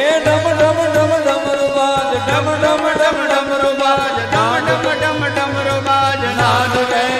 હે ડમ ડમ ડમ ડમ રોબાજ, ડમ ડમ ડમ ડમ રોબાજ, ડમ ડમ ડમ ડમ રોબાજ, નાદ રે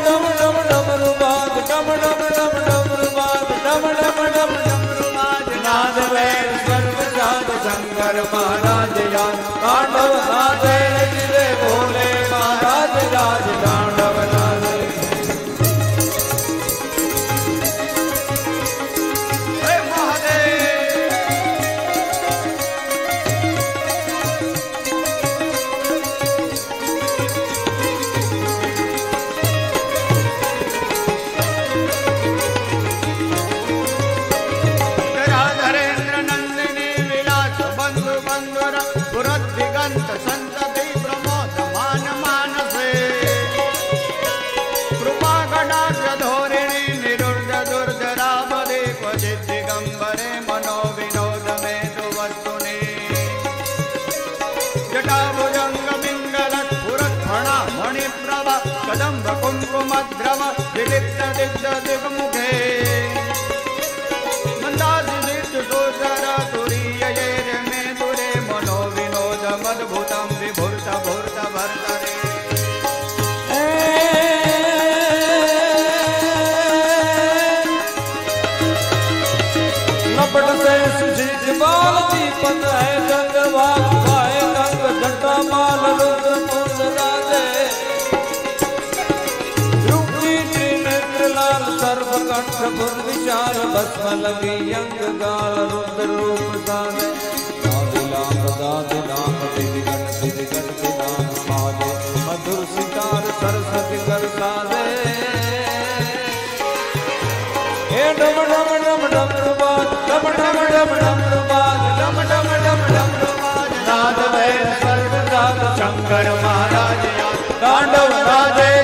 शंकर महाराज याद तांडव नादे कुङ्कुमद्रव विलिप्त दिग्ध दिग्मुखे सर्व कंठ भुज विशाल भस्म लगी यंग गाल रुद्र रूप साधे दादिलाम दादिलाम दिदिगण दिदिगण दिलाम माले मधुर सितार सरस्वती कर साधे हे डम डम डम डम रुबाद डम डम डम डम शंकर महाराज तांडव नादे